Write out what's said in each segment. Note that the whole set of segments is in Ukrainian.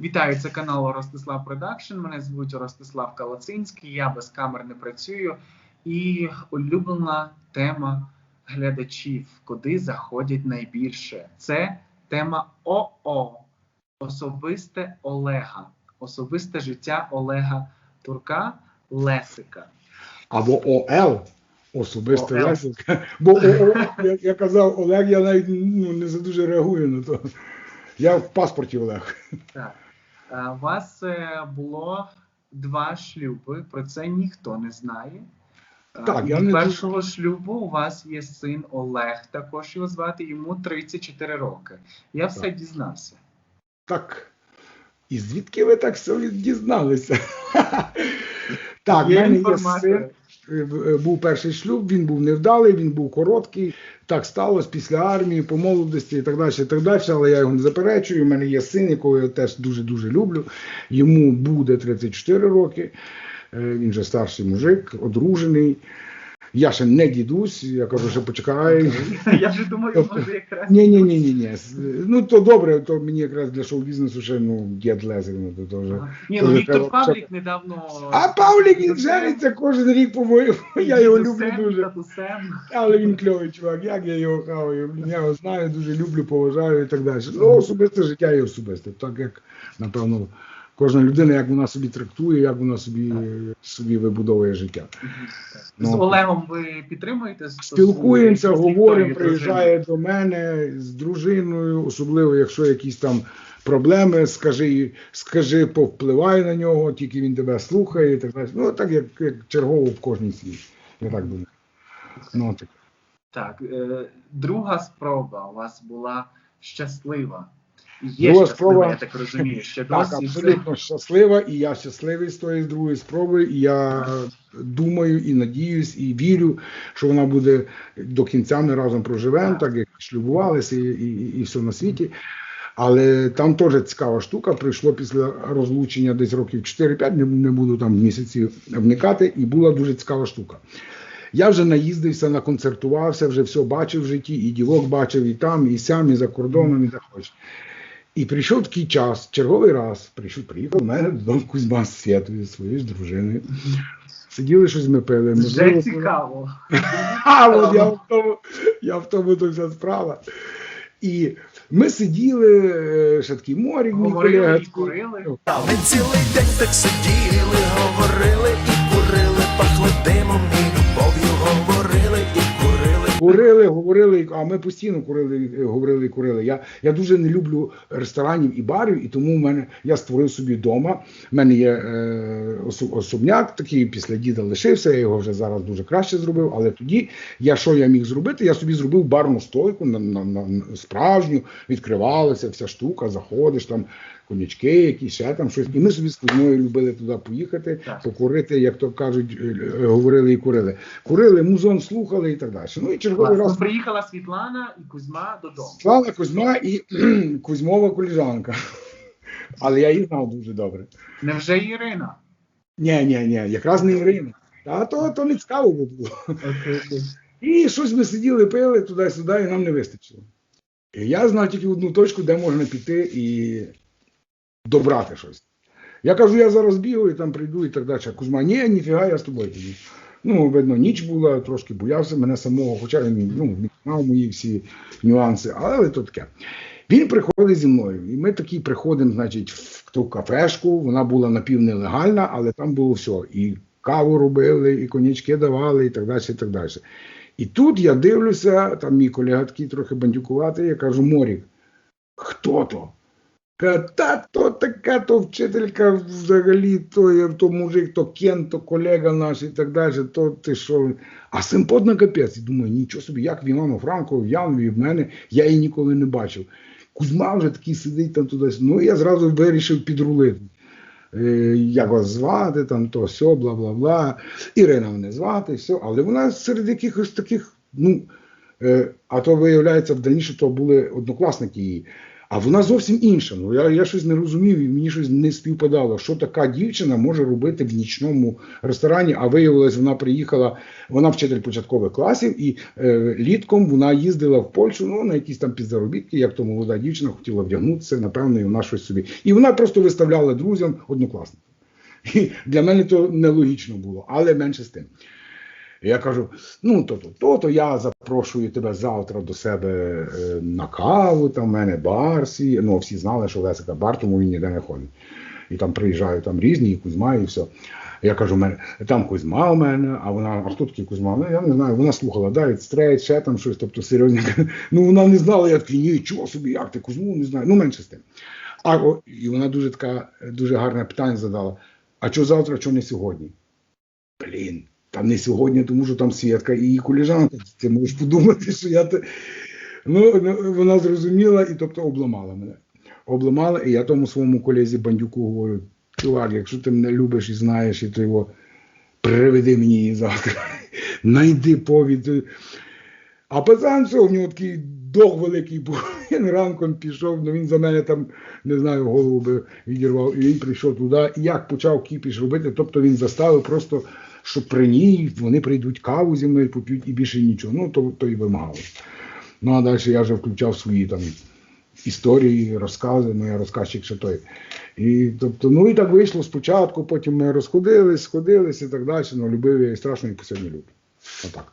Вітаю, це канал Ростислав Продакшн. Мене звуть Ростислав Калацинський. Я без камер не працюю. І улюблена тема глядачів, куди заходять найбільше. Це тема ОО, особисте Олега, особисте життя Олега Турка Лесика. Або ОЛ, особисто ОЛ. Лесик. Бо ОО, я, я казав Олег, я навіть ну, не за дуже реагую на то. Я в паспорті Олег. Так. Е, У вас е, було два шлюби, про це ніхто не знає. Так, я Від не першого шлюбу у вас є син Олег, також його звати, йому 34 роки. Я все дізнався. Так. І звідки ви так все дізналися? Так, в Є мене є син. Е, е, Був перший шлюб, він був невдалий, він був короткий. Так сталося після армії, по молодості і так далі, і так далі. Але я його не заперечую. У мене є син, якого я теж дуже дуже люблю. Йому буде 34 роки. Е, Він же старший мужик, одружений. Я ще не дідусь, я кажу, що почекай. Я вже думаю, Тобто- може якраз. Ні, ні, ні, ні, ні. Ну то добре, то мені якраз для шоу-бізнесу ще ну дід ну то, вже. Ні, ну Віктор Павлік недавно. А Павлік він жениться кожен рік, по-моєму. Я його люблю дуже. Але він кльовий чувак, як я його хаваю. Я його знаю, дуже люблю, поважаю і так далі. Ну, особисте життя є особисте. Так як, напевно, кожна людина, як вона собі трактує, як вона собі, собі вибудовує життя. З Ну. Олегом ви підтримуєте? Спілкуємося, З говоримо, приїжджає до мене з дружиною, особливо якщо якісь там проблеми, скажи, скажи, повпливай на нього, тільки він тебе слухає і так далі. Ну, так як, як чергово в кожній світі. Я так думаю. Ну, так. Так, е, друга спроба у вас була щаслива. Є Друга щаслива, спроба- я так розумію. Ще Так, досі абсолютно щаслива, і я щасливий з тої другої спроби. І я думаю і надіюсь, і вірю, що вона буде до кінця ми разом проживемо, Так. як шлюбувалися, і, і, і все на світі. Але там теж цікава штука. Прийшло після розлучення десь років 4-5, не, не буду там місяців вникати, і була дуже цікава штука. Я вже наїздився, наконцертувався, вже все бачив в житті, і ділок бачив і там, і сям, і за кордоном, і де хочеш. І прийшов такий час, черговий раз, прийшов, приїхав до мене додому Кузьма з Святою, своєю ж дружиною. Сиділи, щось ми пили. Вже цікаво. а, от я в тому, я в тому то вся справа. І ми сиділи, е, ще такий морік, мій колега. курили. Ми цілий день так сиділи, говорили і курили, пахли димом і любов'ю говорили і курили. Говорили, а ми постійно курили, говорили курили. Я, я дуже не люблю ресторанів і барів, і тому в мене я створив собі вдома. У мене є е, осо- особняк, такий після діда лишився. Я його вже зараз дуже краще зробив. Але тоді я що я міг зробити? Я собі зробив барну стойку на, на, на справжню, відкривалася вся штука, заходиш там. Конячки, якісь ще там щось. І ми собі з Кузьмою любили туди поїхати, Так. покурити, як то кажуть, е, е, говорили і курили. Курили, музон слухали і так далі. Ну і черговий раз Приїхала Світлана і Кузьма додому. Слава Кузьма і Кузьмова коліжанка. Але я її знав дуже добре. Невже Ірина? Ні, ні, ні, якраз не Ірина. А то, то не цікаво було. І щось ми сиділи, пили туди-сюди, і нам не вистачило. І я знав тільки одну точку, де можна піти і добрати щось. Я кажу, я зараз бігаю, там прийду і так далі. Кузьма, ні, ніфіга, я з тобою тоді. Ну, видно, ніч була, трошки боявся мене самого, хоча він ну, він знав мої всі нюанси, але то таке. Він приходить зі мною, і ми такі приходимо, значить, в ту кафешку. Вона була напівнелегальна, але там було все. І каву робили, і конячки давали, і так далі. І так далі. І тут я дивлюся, там мій колега такий трохи бандюкуватий, я кажу, Морік, хто то? Та то така, то вчителька взагалі, то, то мужик, то Кен, то колега наш і так далі, то ти що. А симпот на капець. І думаю, нічого собі, як в Івану Франко, в Янові, в мене, я її ніколи не бачив. Кузьма вже такий сидить там туди. Ну, я зразу вирішив підрулити. Е, як вас звати, там то все, бла бла бла. Ірина мене звати, все. Але вона серед якихось таких, ну, е, а то виявляється, в дальніше то були однокласники її. А вона зовсім інша. Ну, я, я щось не розумів, і мені щось не співпадало, що така дівчина може робити в нічному ресторані. А виявилось, вона приїхала, вона вчитель початкових класів, і е, літком вона їздила в Польщу ну, на якісь там підзаробітки, як то молода дівчина хотіла вдягнутися, напевно, і вона щось собі. І вона просто виставляла друзям однокласників. І для мене то нелогічно було, але менше з тим. Я кажу: ну то то, то, то я запрошую тебе завтра до себе е, на каву, там в мене бар свій. Ну, всі знали, що Лесика бар, тому він ніде не ходить. І там приїжджають там різні, і Кузьма, і все. Я кажу, мене, там Кузьма у мене, а вона, а хто такий Кузьма? Ну, я не знаю, вона слухала, да, стрейт, ще там щось, тобто серйозно. Ну, вона не знала, я такий, ні, чого собі, як ти Кузьму, не знаю, ну менше з тим. А, о, і вона дуже така, дуже гарне питання задала. А що завтра, що не сьогодні? Блін, там не сьогодні, тому що там Свєтка і її коліжанка. Ти можеш подумати, що я те. Ну, ну, вона зрозуміла і тобто обламала мене. Обламала, і я тому своєму колезі бандюку говорю: чувак, якщо ти мене любиш і знаєш, і ти його приведи мені її завтра. Найди повід. А пацан все, в нього такий дог великий був. Він ранком пішов, ну він за мене там, не знаю, голову би відірвав. І він прийшов туди. І як почав кіпіш робити, тобто він заставив просто, що при ній вони прийдуть каву зі мною поп'ють і більше нічого. Ну, то, то і вимагало. Ну, а далі я вже включав свої там історії, розкази, ну я розказчик ще той. І, тобто, ну і так вийшло спочатку, потім ми розходились, сходились і так далі. Ну, любив я і страшно, і по сьогодні люблю. Отак.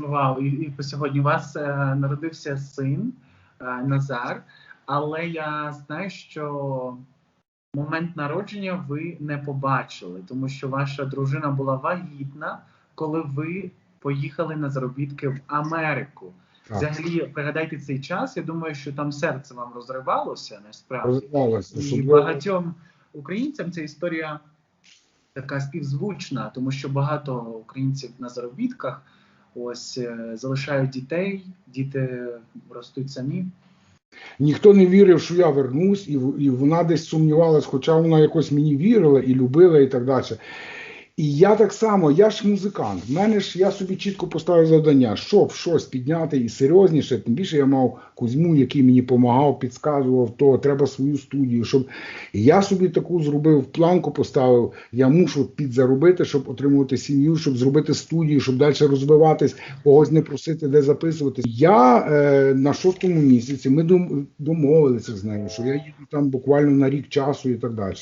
Вау, і, і по сьогодні у вас е, народився син е, Назар, але я знаю, що момент народження ви не побачили, тому що ваша дружина була вагітна, коли ви поїхали на заробітки в Америку. Так. Взагалі, пригадайте цей час. Я думаю, що там серце вам розривалося насправді. Розвивалося. І багатьом українцям ця історія така співзвучна, тому що багато українців на заробітках ось е, залишають дітей, діти ростуть самі. Ніхто не вірив, що я вернусь, і, і вона десь сумнівалась, хоча вона якось мені вірила і любила, і так далі. І я так само, я ж музикант. В мене ж я собі чітко поставив завдання, щоб щось підняти і серйозніше. Тим більше я мав Кузьму, який мені допомагав, підказував, то треба свою студію. Щоб і я собі таку зробив планку, поставив. Я мушу підзаробити, щоб отримувати сім'ю, щоб зробити студію, щоб далі розвиватись, когось не просити, де записуватись. Я е, на шостому місяці ми домовилися з нею, що я їду там буквально на рік часу і так далі.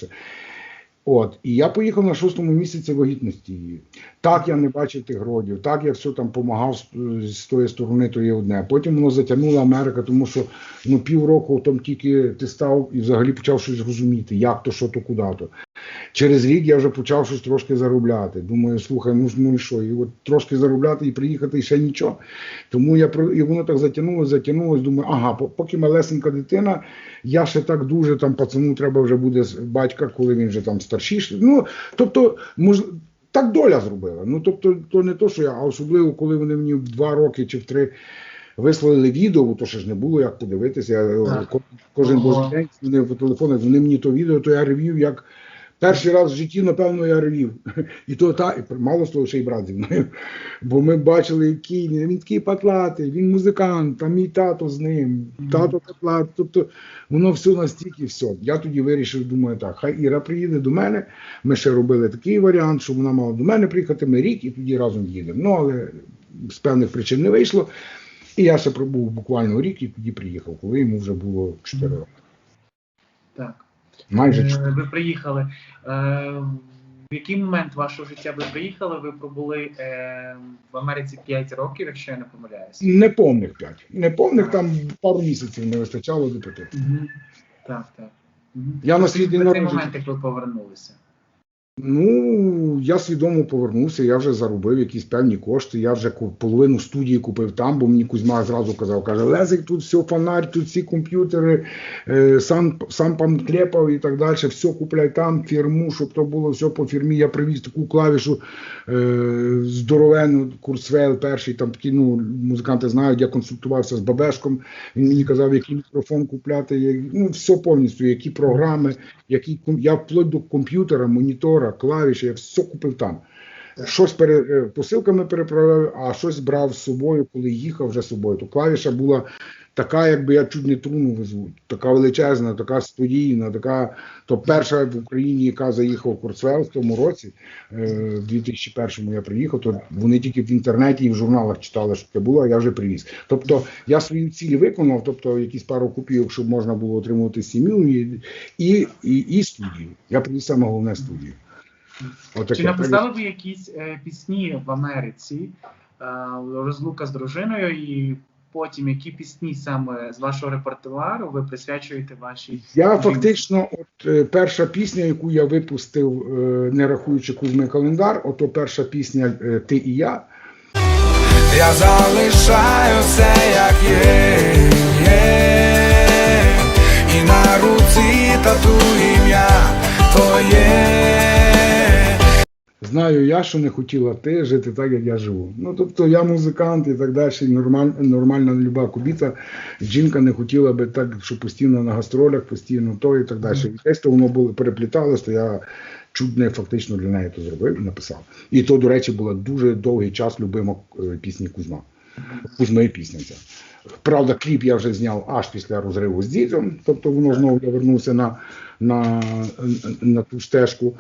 От, і я поїхав на шостому місяці вагітності її. Так я не бачив тих родів, так я все там допомагав з, з тої сторони, то є одне. Потім воно затягнула Америка, тому що ну, півроку там тільки ти став і взагалі почав щось розуміти, як то, що то, куди то. Через рік я вже почав щось трошки заробляти. Думаю, слухай, ну, ну і що? І от трошки заробляти і приїхати, і ще нічого. Тому я про- і воно так затягнулося, затягнулося. Думаю, ага, поки малесенька дитина, я ще так дуже там пацану треба вже буде батька, коли він вже там старшіший. Ну, тобто, мож... так доля зробила. Ну, тобто, то не то, що я, а особливо, коли вони мені в два роки чи в три. Вислали відео, бо то ще ж не було як подивитися. Я кожен божий день дзвонив по телефону, вони мені то відео, то я ревів, як перший раз в житті, напевно, я ревів. І то та, і мало з того, ще й брат зі мною. Бо ми бачили, який він, він такий патлатий, він музикант, там мій тато з ним, тато патлат. Тобто воно все настільки все. Я тоді вирішив, думаю, так, хай Іра приїде до мене. Ми ще робили такий варіант, що вона мала до мене приїхати, ми рік і тоді разом їдемо. Ну, але з певних причин не вийшло. І я ще пробув буквально рік і тоді приїхав, коли йому вже було 4 роки. Так. Майже Е, 4. Ви приїхали. Е, В який момент вашого життя ви приїхали? Ви пробули е, в Америці 5 років, якщо я не помиляюсь. Неповних 5. Неповних там пару місяців не вистачало до п'яти. Угу. Так, так. Угу. Я на свій день народження- момент, як ви повернулися. Ну, я свідомо повернувся, я вже заробив якісь певні кошти. Я вже половину студії купив там, бо мені Кузьма зразу казав, каже, Лезик, тут все фонарь, тут всі комп'ютери, е, сам, сам пан клепав і так далі, все купляй там, фірму, щоб то було все по фірмі. Я привіз таку клавішу е, здоровену, Курсвейл перший, там такі, ну, музиканти знають, я консультувався з Бабешком, він мені казав, який мікрофон купляти, як- ну, все повністю, які програми, які, я вплоть до комп'ютера, монітора, клавіші, я все купив там. Щось пере, е, посилками переправляв, а щось брав з собою, коли їхав вже з собою. То клавіша була така, якби я чуть не труну везу, така величезна, така студійна, така, то перша в Україні, яка заїхала в Курцвел в тому році, е, в 2001-му я приїхав, то вони тільки в інтернеті і в журналах читали, що це було, а я вже привіз. Тобто я свої цілі виконав, тобто якісь пару копійок, щоб можна було отримувати сім'ю і, і, і, і студію. Я привіз саме головне студію. Отаке. Чи написали ви якісь е, пісні в Америці, е, розлука з дружиною, і потім які пісні саме з вашого репертуару ви присвячуєте вашій Я фактично, от е, перша пісня, яку я випустив, е, не рахуючи Кузьми календар, ото перша пісня е, Ти і я. Я залишаю все як Знаю я, що не хотіла ти жити так, як я живу. Ну тобто я музикант і так далі, нормаль, нормальна люба кубіта. Жінка не хотіла би так, що постійно на гастролях, постійно то і так далі. І десь то воно було перепліталось, то я чуть не фактично для неї то зробив написав. І то, до речі, була дуже довгий час любима е, пісні Кузьма. Кузьмої пісня ця. Правда, кліп я вже зняв аж після розриву з дітям, тобто воно знову я вернувся на, на, на ту стежку.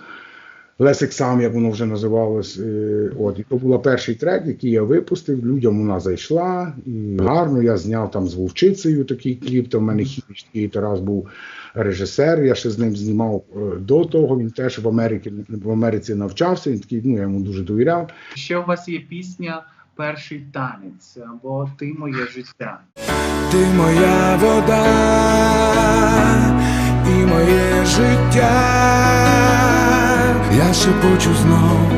Лесик сам, як воно вже називалось. е, От, і то був перший трек, який я випустив. Людям вона зайшла. І гарно я зняв там з вовчицею такий кліп. Там в мене хіміч такий Тарас був режисер. Я ще з ним знімав е, до того. Він теж в Америці в Америці навчався. Він такий, ну я йому дуже довіряв. Ще у вас є пісня Перший танець або Ти моє життя. Ти моя вода шепочу знов,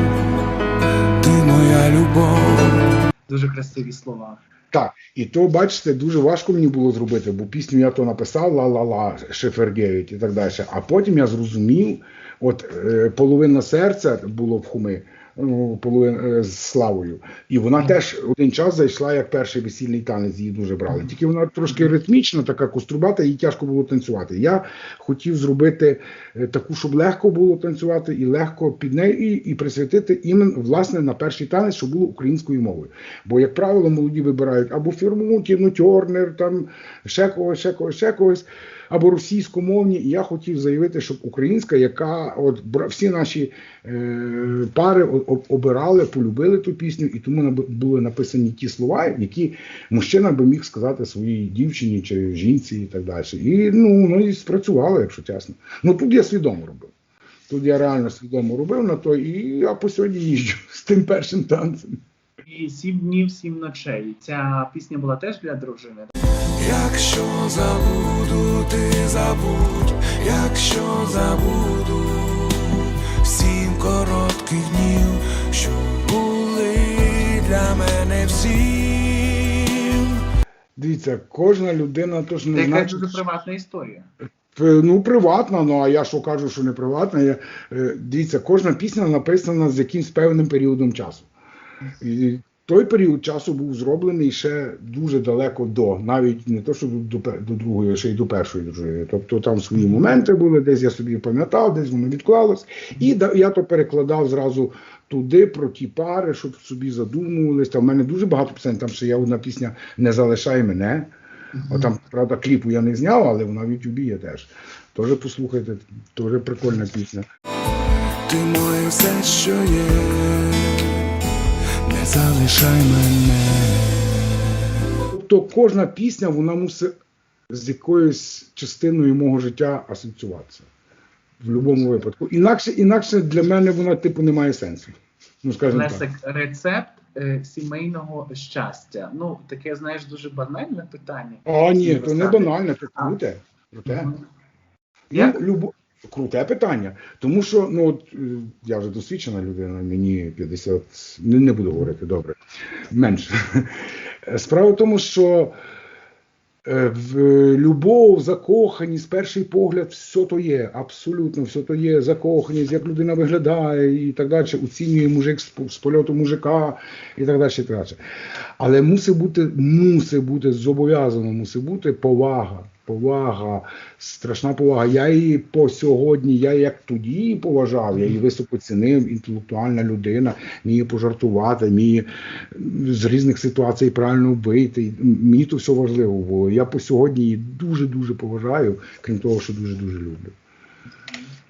ти моя любов. Дуже красиві слова. Так, і то, бачите, дуже важко мені було зробити, бо пісню я то написав ла-ла-ла, Шифергевич і так далі. А потім я зрозумів, от е, половина серця було в хуми, з славою. І вона теж один час зайшла як перший весільний танець, її дуже брали. Тільки вона трошки ритмічна, така кострубата, їй тяжко було танцювати. Я хотів зробити е, таку, щоб легко було танцювати і легко під нею, і, і присвятити іменно власне на перший танець, щоб було українською мовою. Бо, як правило, молоді вибирають або фірму, Тіну Тьорнер, там ще когось, ще когось, ще когось, або російськомовні. І я хотів заявити, щоб українська, яка от всі наші е, пари обирали, полюбили ту пісню, і тому були написані ті слова, які мужчина би міг сказати своїй дівчині чи жінці і так далі. І ну, воно і спрацювало, якщо чесно. Ну тут я свідомо робив. Тут я реально свідомо робив на то, і я по сьогодні їжджу з тим першим танцем. І сім днів, сім ночей. Ця пісня була теж для дружини. Якщо забуду, ти забудь, якщо забуду сім коротких днів, що були для мене всім. Дивіться, кожна людина то ж не якась значить, дуже приватна історія. Е, Ну, приватна, ну а я що кажу, що не приватна. Я, е, дивіться, кожна пісня написана з якимсь певним періодом часу. І той період часу був зроблений ще дуже далеко до, навіть не то, що до, до, до другої, а ще й до першої дружини. Тобто там свої моменти були, десь я собі пам'ятав, десь воно відклалось. І да- я то перекладав зразу туди про ті пари, щоб собі задумувались. Там в мене дуже багато пісень, там ще є одна пісня Не залишай мене. От там, правда, кліпу я не зняв, але вона в Ютубі є теж. Теж послухайте, теж прикольна пісня. Ти моє все, що є, залишай мене. Тобто кожна пісня вона мусить з якоюсь частиною мого життя асоціюватися. В будь-якому випадку. Інакше, інакше для мене вона типу не має сенсу. Ну, скажімо так. Рецепт е, сімейного щастя. Ну, таке, знаєш, дуже банальне питання. А, ні, то не банально, це круте. Круте. Мгм. Ну, Як? Круте питання. Тому що ну, от, е, я вже досвідчена людина, мені 50, не, не буду говорити добре, менше. Справа в тому, що е, в любов, закоханість, перший погляд, все то є, абсолютно все то є, закоханість, як людина виглядає і так далі, оцінює мужик з польоту мужика і так далі. І так далі. Але мусить бути, мусить бути, зобов'язано мусить бути повага, повага, страшна повага. Я її по сьогодні, я як тоді її поважав, я її високо цінив, інтелектуальна людина, вміє пожартувати, вміє з різних ситуацій правильно вийти. Мені то все важливо було. Я по сьогодні її дуже-дуже поважаю, крім того, що дуже-дуже люблю.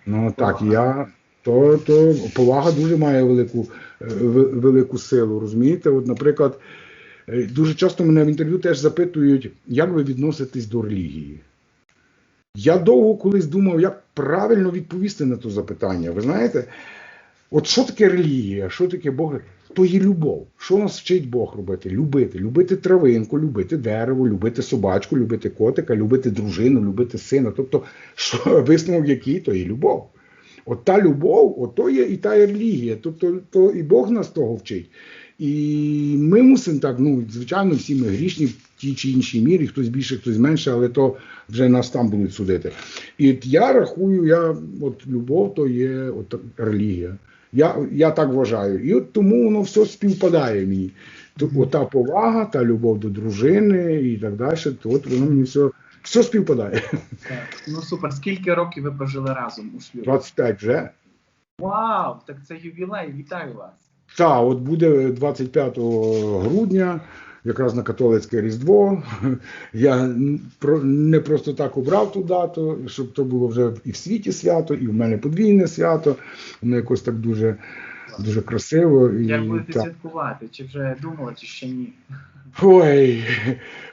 Ну так, я. То, то повага дуже має велику, е, велику силу. Розумієте? От, наприклад, дуже часто мене в інтерв'ю теж запитують, як ви відноситесь до релігії. Я довго колись думав, як правильно відповісти на це запитання. Ви знаєте, от що таке релігія, що таке Бог? То є любов. Що нас вчить Бог робити? Любити. Любити травинку, любити дерево, любити собачку, любити котика, любити дружину, любити сина. Тобто, що висновок який, то є любов. От та любов, то є і та релігія. Тобто то і Бог нас того вчить. І ми мусимо так, ну, звичайно, всі ми грішні в тій чи іншій мірі, хтось більше, хтось менше, але то вже нас там будуть судити. І от я рахую, я, от любов то є от релігія. Я, я так вважаю. І от тому воно все співпадає мені. Ота повага, та любов до дружини і так далі, то от воно мені все, все співпадає. Так. Ну супер. Скільки років ви прожили разом у шлюбі? 25 вже. Вау! Так це ювілей, вітаю вас. Так, от буде 25 грудня, якраз на католицьке Різдво. Я не просто так обрав ту дату, щоб то було вже і в світі свято, і в мене подвійне свято. Воно якось так дуже, дуже красиво. І, Як будете так. святкувати? Чи вже думали, чи ще ні? Ой,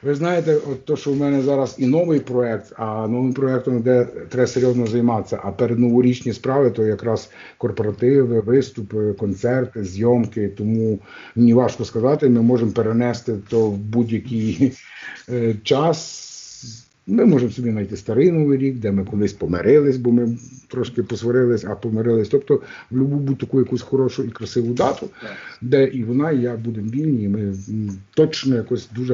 ви знаєте, от то, що в мене зараз і новий проект, а новим проектом, де треба серйозно займатися. А перед новорічні справи, то якраз корпоративи, виступи, концерти, зйомки. Тому мені важко сказати, ми можемо перенести то в будь-який е, час. Ми можемо собі знайти старий новий рік, де ми колись помирились, бо ми трошки посварились, а помирились. Тобто в любу будь-таку якусь хорошу і красиву дату де і вона, і я будемо вільні, і ми точно якось дуже